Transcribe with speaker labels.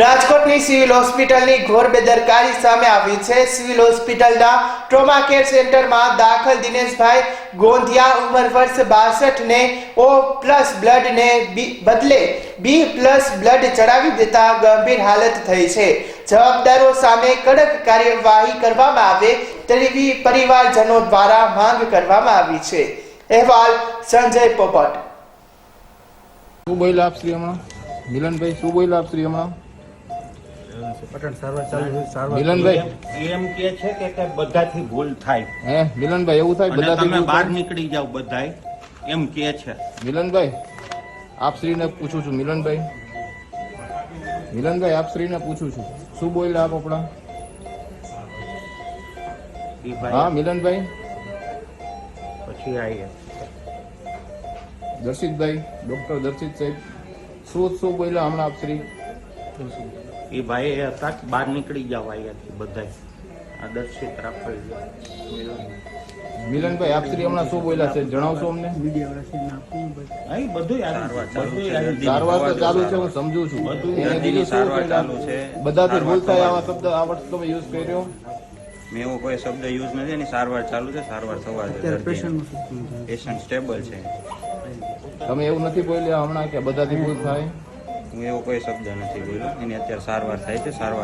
Speaker 1: રાજકોટની સિવિલ હોસ્પિટલની ઘોર બેદરકારી સામે આવી છે. સિવિલ હોસ્પિટલના ટ્રોમા કેર સેન્ટરમાં દાખલ દિનેશભાઈ ગોંધિયા ઉંમર વર્ષ બાસઠ ને ઓ પ્લસ બ્લડ ને બી, બદલે બી પ્લસ બ્લડ ચડાવી દેતા ગંભીર હાલત થઈ છે. જવાબદારો સામે કડક કાર્યવાહી કરવામાં આવે તેવી પરિવારજનો દ્વારા માંગ કરવામાં આવી છે. અહેવાલ સંજય પોપટ.
Speaker 2: શું બોલ્યા આપ હમણાં? મિલનભાઈ, શું બોલ્યા આપ હમણાં?
Speaker 3: પટણ સારવાર ચાલુ સારવાર
Speaker 2: મિલનભાઈ.
Speaker 4: એમ કે છે કે કે બધાથી ભૂલ થાય.
Speaker 2: હે મિલનભાઈ એવું થાય બધાથી
Speaker 4: તમે બહાર નીકળી જાવ બધાય એમ કે છે.
Speaker 2: મિલનભાઈ આપ શ્રીને પૂછું છું મિલનભાઈ. મિલનભાઈ આપ શ્રીને પૂછું છું. શું બોલ્યા આપ આપણા? હા મિલનભાઈ?
Speaker 4: પછી આવીએ
Speaker 2: દર્શિતભાઈ ડોક્ટર દર્શિત સાહેબ શું શું બોલ્યા હમણાં આપ શ્રી?
Speaker 4: એ ભાઈ હતા બહાર નીકળી જાવ અહીંયાથી બધા આ દર્શિત રાખો
Speaker 2: મિલનભાઈ આપ શ્રી હમણાં શું બોલ્યા છે? જણાવશો અમને?
Speaker 4: અહીં બધું.
Speaker 2: સારવાર તો ચાલુ છે હું સમજુ છું.
Speaker 4: બધું
Speaker 2: એને બીજું શું બોલ્યા? બધાથી ભૂલ થાય આવા શબ્દ આ વર્ષ તમે યુઝ કર્યો?
Speaker 5: મેં એવો કોઈ શબ્દ યુઝ નથી એની સારવાર ચાલુ છે સારવાર થવા
Speaker 3: છે?
Speaker 5: પેશન્ટ સ્ટેબલ છે.
Speaker 2: તમે એવું નથી બોલ્યા હમણાં કે બધાથી ભૂલ થાય?
Speaker 5: હું એવો કોઈ શબ્દ નથી બોલ્યો. એની અત્યારે સારવાર થાય છે સારવાર